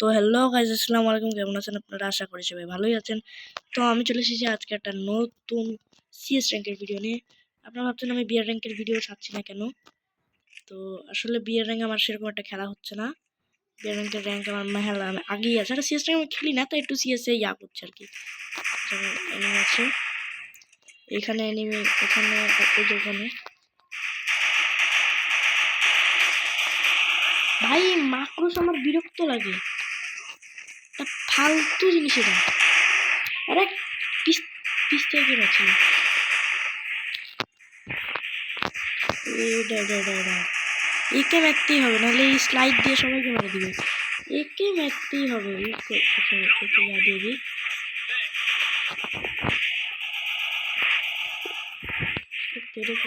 তো hello guys আসসালামু আলাইকুম। কেমন আছেন আপনারা? আশা করি সবাই ভালোই আছেন। তো আমি চলে এসেছি আজকে একটা নতুন সিএস র্যাঙ্কের ভিডিও নিয়ে। আপনারা ভাবছেন আমি বিয়ার র্যাঙ্কের ভিডিও ছাড়ছি না কেন? তো আসলে বিয়ার র্যাঙ্ক আমার সেরকম একটা খেলা হচ্ছে না। বিয়ার র্যাঙ্কের র্যাঙ্ক আমার মেহেলা আমি আগেই আছে। আর সিএস র্যাঙ্ক আমি খেলি না, তো একটু সিএসে ইয়া করছে আর কি। আছে। এখানে এনিমি এখানে ওখানে। ভাই, মাকড়স আমার বিরক্ত লাগে। ফালতু জিনিস এটা। আরে, পিস পিস থেকে একে মারতেই হবে, নাহলে এই স্লাইড দিয়ে সবাইকে মেরে দিবে। একে মারতেই হবে আচ্ছা একে যা দিয়ে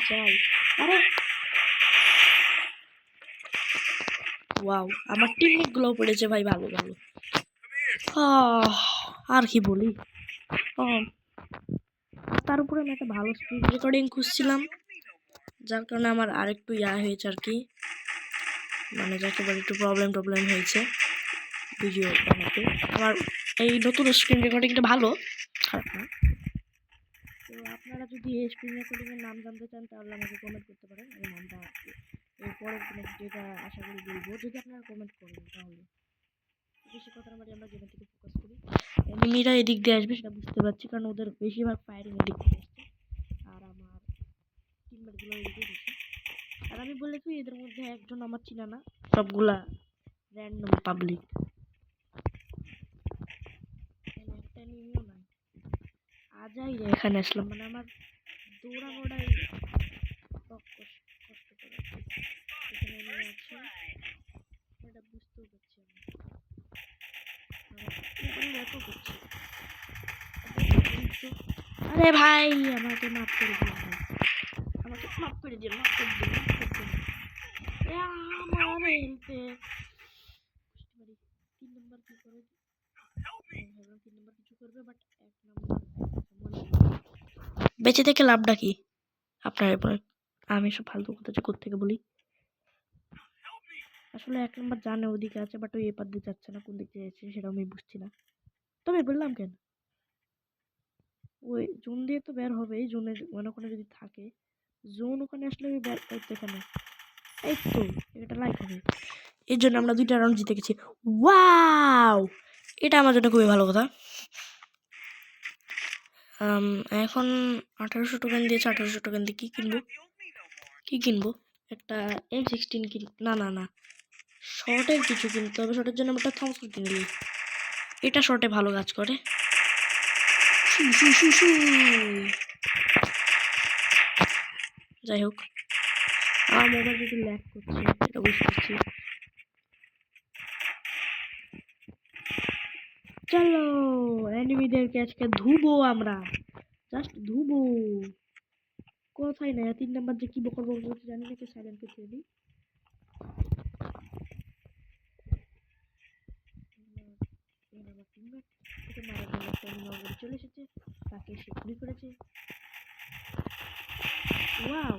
চাই। আরে! ওয়াও আমার টিমমেটগুলো পড়েছে ভাই, ভালো ভালো। আর কি বলি? তার উপরে আমি একটা ভালো স্পিড রেকর্ডিং খুঁজছিলাম, যার কারণে আমার আরেকটু ইয়া হয়েছে আর কি। মানে যাকে বলে একটু প্রবলেম টবলেম হয়েছে ভিডিও বানাতে। আমার এই নতুন স্ক্রিন রেকর্ডিংটা ভালো, খারাপ না। তো আপনারা যদি এই স্ক্রিন রেকর্ডিংয়ের নাম জানতে চান, তাহলে আমাকে কমেন্ট করতে পারেন। এই নামটা এর পরের কোনো ভিডিওটা আশা করি বলব, যদি আপনারা কমেন্ট করেন তাহলে। বেশি কথা না বাড়ি আমরা যেখান থেকে ফোকাস করি। এনিমিরা এদিক দিয়ে আসবে, সেটা বুঝতে পারছি, কারণ ওদের বেশিরভাগ ফায়ারিং এদিক থেকে আসছে। আর আমার টিমমেটগুলো এদিকে গেছে আর আমি বলেছি এদের মধ্যে একজন আমার চিনা না, সবগুলা র্যান্ডম পাবলিক আজাই এখানে আসলাম মানে আমার দৌড়ানোটাই কষ্ট কষ্ট করে এখানে এনিমি আছে এটা বুঝতেও পারছি আমি আর ভাই, আমাকে মাফ করে দিন আমাকে মাফ করে দিন মাফ করে দিন মাফ করে দিন তিন নম্বর তিন নম্বর কিছু করবে বাট এক নম্বর বেঁচে থেকে লাভটা কি? আপনার আমি সব ফালতু কথা যে কোথেকে বলি? আসলে এক নম্বর জানে ওদিকে আছে বাট ওই এপার দিয়ে যাচ্ছে না, কোন দিক যাচ্ছে সেটা আমি বুঝছি না। তবে বললাম কেন? ওই জোন দিয়ে তো বের হবে জোনে মনে কোনো যদি থাকে, জোন ওখানে আসলে ওই বের এই তো এখানে এই তো, এটা লাইক হবে। এর জন্য আমরা দুইটা রাউন্ড জিতে গেছি। ওয়াও এটা আমার জন্য খুবই ভালো কথা। এখন আঠারোশো টোকেন দিয়েছে, আঠারোশো টোকেন দিয়ে কী কিনবো? কী কিনবো? একটা এম সিক্সটিন কিন না না না। শর্টের কিছু কিনতে হবে শর্টের জন্য একটা থমসন কিনলি এটা শর্টে ভালো কাজ করে। যাই হোক, আমার মোবাইল কিছু ল্যাক করছে, এটা বুঝতে পারছি। চলো, অ্যানিমিদেরকে আজকে ধুবো আমরা। জাস্ট ধুবো। কোথায় না তিন নাম্বার যে কি বকর বকর করছে জানি না কি সাইলেন্ট করতে দিই আমার টিমমেট থেকে মারার জন্য একটা নগরে চলে এসেছে তাকে সে গুলি করেছে। ওয়াও।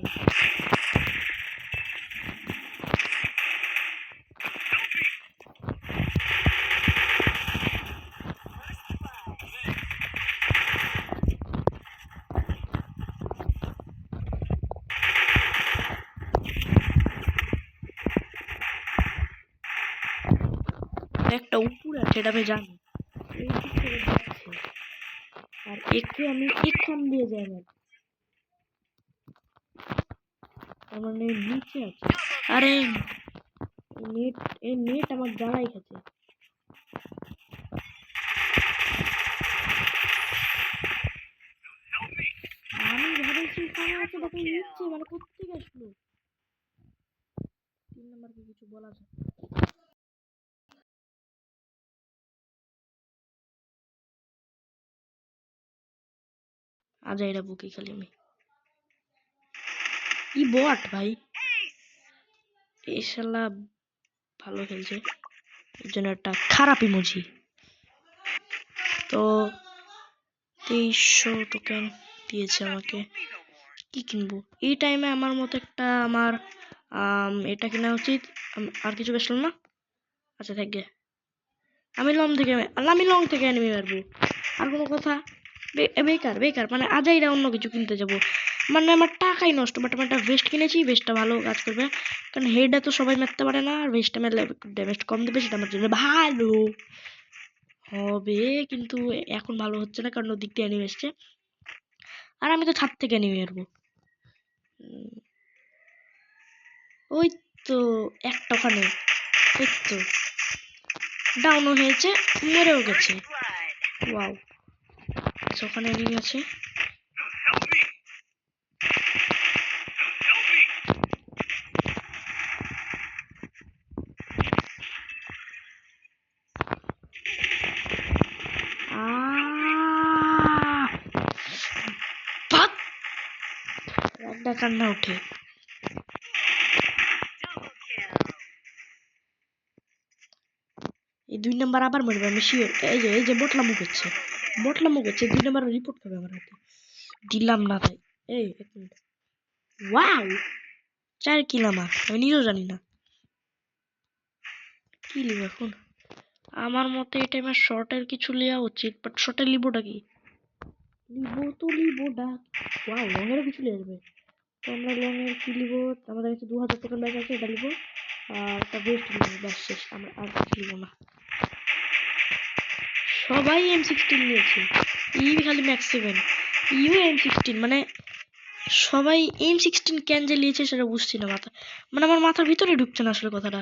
একটা উপরে আছে এটা আমি জানি এই দিক থেকে যাচ্ছে আর একটু আমি এখান দিয়ে যাই না তার মানে নিচে আছে। আরে নেট, এই নেট আমার জ্বালাই খেছে আমি ভাবেছি এখানে আছে বাট নিচ্ছে মানে কোথেকে আসলো? তিন নম্বরকে কিছু বলা যায়? আজ এরা বুকি খালি আমি। ই বট ভাই? এই ভালো খেলছে। এর জন্য একটা খারাপ ইমোজি তো তেইশশো টোকেন দিয়েছে আমাকে। কি কিনবো? এই টাইমে আমার মতো একটা আমার আম, এটা কেনা উচিত? আর কিছু বেসলাম না? আচ্ছা থাকবে আমি লং থেকে আমি লং থেকে এনিমি মারবো। আর কোনো কথা? বেকার বেকার। মানে আজাইরা অন্য কিছু কিনতে যাব। মানে আমার টাকাই নষ্ট বাট আমি একটা ভেস্ট কিনেছি ভেস্টটা ভালো কাজ করবে। কারণ হেডটা তো সবাই মারতে পারে না আর ভেস্টটা মারলে ড্যামেজ কম দেবে সেটা আমার জন্য ভালো। হবে কিন্তু এখন ভালো হচ্ছে না কারণ ওদিক দিয়ে এনিমি এসছে। আর আমি তো ছাদ থেকে মারবো উম, ওই তো একটা ওখানে এই তো। ডাউনও হয়েছে মরেও গেছে। ওয়াও আচ্ছা ওখানে এনিমি আছে আহ! কান্না ওঠে এই দুই নাম্বার আবার মরবে, আমি শিওর এই যে এই যে বটলা মুখ করছে বটলামু করছে দুই নাম্বার রিপোর্ট করবে আমার হাতে। দিলাম না ভাই। এই, এক মিনিট ওয়াও চার কিল আমার। আমি নিজেও জানি না। কি লিব এখন? আমার মতে এই টাইমে শর্টের কিছু নেওয়া উচিত বাট শর্টের লিবোটা কি? লিবো তো লিবো, ডাক। ওয়াও লংয়েরও কিছু নিয়ে আসবে তো আমরা লংয়ের কি লিবো? আমাদের কাছে দু হাজার টাকার ব্যাগ আছে, এটা লিবো। আর একটা বেস্ট লিবো ব্যাস শেষ। আমরা আর কিছু লিবো না। সবাই এম সিক্সটিন নিয়েছে। ই খালি max seven U M sixteen মানে সবাই এম সিক্সটিন ক্যান যে নিয়েছে সেটা বুঝছি না মাথা মানে আমার মাথার ভিতরে ঢুকছে না আসলে কথাটা।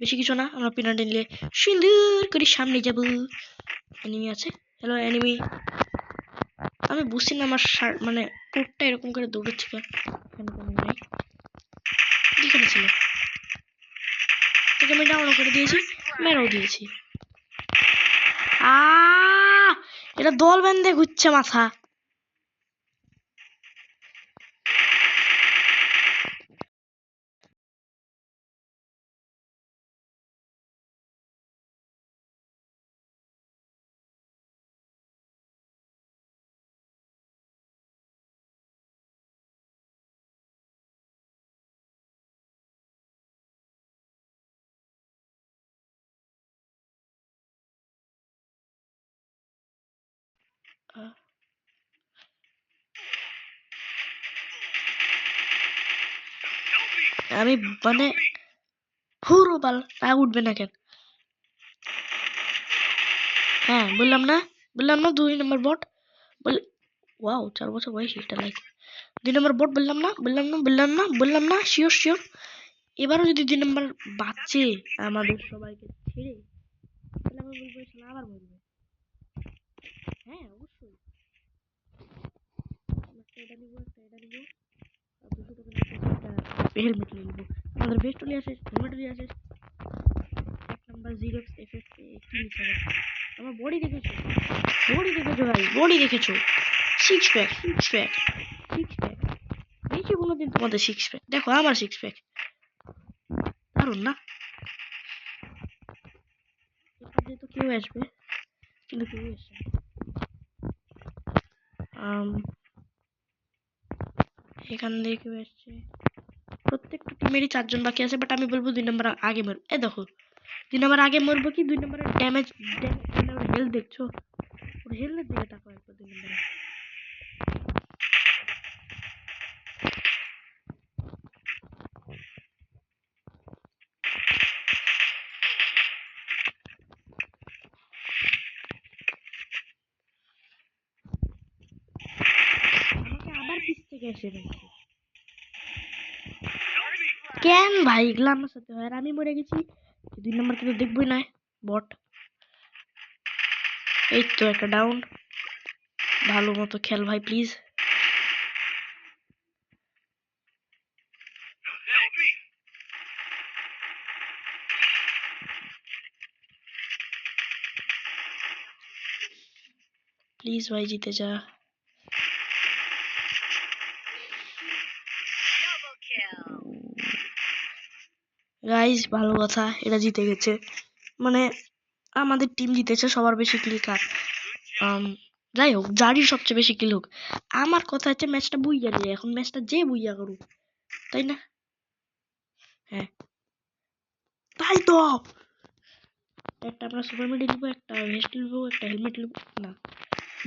বেশি কিছু না, আমরা পিনাটি নিলে সুন্দর করে সামনে যাব। এনিমি আছে? হ্যালো এনিমি আমি বুঝছি না আমার শার্ট মানে কোটটা এরকম করে দৌড়াচ্ছে কেন? নাই যেখানে ছিল। তোকে আমি ডাউন করে দিয়েছি, মেরেও দিয়েছি। আ এটা দল বেঁধে ঘুরছে মাথা। আমি মানে হুরো বাল তা উঠবে না কেন? হ্যাঁ বললাম না বললাম না দুই নম্বর বট। বল, ওয়াও, চার বছর বয়সী এটা লাইক দুই নম্বর বট বললাম না বললাম না বললাম না বললাম না শিওর শিওর এবারও যদি দুই নম্বর বাচ্চে আমাদের সবাইকে ছেড়ে, তাহলে আমি বলব আবার মরবে হ্যাঁ অবশ্যই। এটা নিবো হেলমেট নিয়ে নিবো। আমাদের বেস্ট নিয়ে আসে। হেলমেট এক নাম্বার জিরো এফ আমার বডি দেখেছ? বডি দেখেছ ভাই? বডি দেখেছ? Six pack six pack six pack দেখি কোনোদিন তোমাদের সিক্স প্যাক দেখো, আমার সিক্স প্যাক দারুণ না? এখান তো কেউ আসবে। না। এখান কেউ এসছে প্রত্যেকটা টিমেরই চারজন বাকি আছে বাট আমি বলব দুই নম্বর আগে মরবো। এ দেখো, দুই নম্বর আগে মরবো কি? দুই নম্বরের ড্যামেজ হেলথ দেখছ? হেলথের দিকে তাকাও। কেন ভাই? এগুলো আমার সাথে হয় আর আমি মরে গেছি। দুই নম্বরকে তো দেখবই না, বট। এই তো একটা ডাউন ভালো মতো খেল ভাই প্লিজ প্লিজ ভাই, জিতে যা। গাইজ ভালো কথা, এরা জিতে গেছে। মানে আমাদের টিম জিতেছে, সবার বেশি কিল কার? যাই হোক যারই সবচেয়ে বেশি কিল হোক। আমার কথা হচ্ছে ম্যাচটা বুইয়া যায় এখন ম্যাচটা যে বুইয়া করুক, তাই না? হ্যাঁ। তাই তো! একটা আমরা সুপার মেডি নিবো, একটা ভেস্ট নিবো, একটা হেলমেট নিবো, না।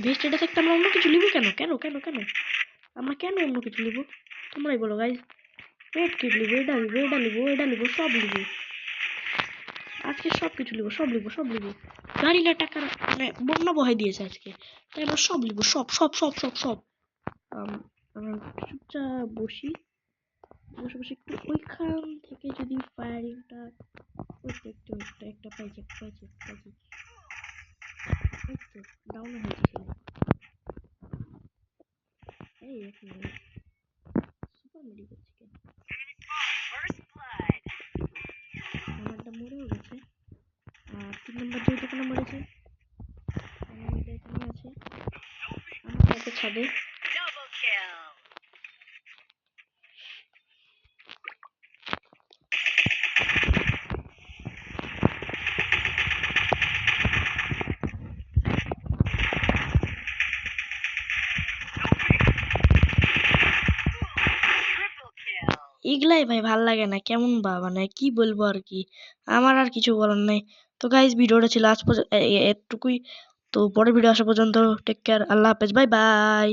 ভেস্ট এটা থাকতে আমরা অন্য কিছু নিবো কেন? কেন কেন কেন? আমরা কেন অন্য কিছু নিবো? তোমরাই বলো গাইজ রেড কিট নিবো এটা নিবো এটা নিবো এটা নিবো সব নিবো আজকে সব কিছু নিবো সব নিবো সব নিবো গাড়ি না টাকা মানে বন্যা বহাই দিয়েছে আজকে। তাই আমরা সব নিবো সব সব সব সব সব। চুপচাপ বসি। বসে বসে একটু ওইখান থেকে যদি ফায়ারিংটা একটু একটা একটা পাইছে পাইছে ডাউন হয়েছে এই এক মিনিট সুপার মেডি করছে আমাকে একটা ছাদে Double kill. Triple kill. এগুলাই ভাই ভালো লাগে না কেমন বা মানে কি বলব আর কি আমার আর কিছু বলার নাই তো গাইজ ভিডিওটা ছিল আজ পর্যন্ত এতটুকুই তো পরের ভিডিও আসা পর্যন্ত টেক কেয়ার আল্লাহ হাফেজ বাই বাই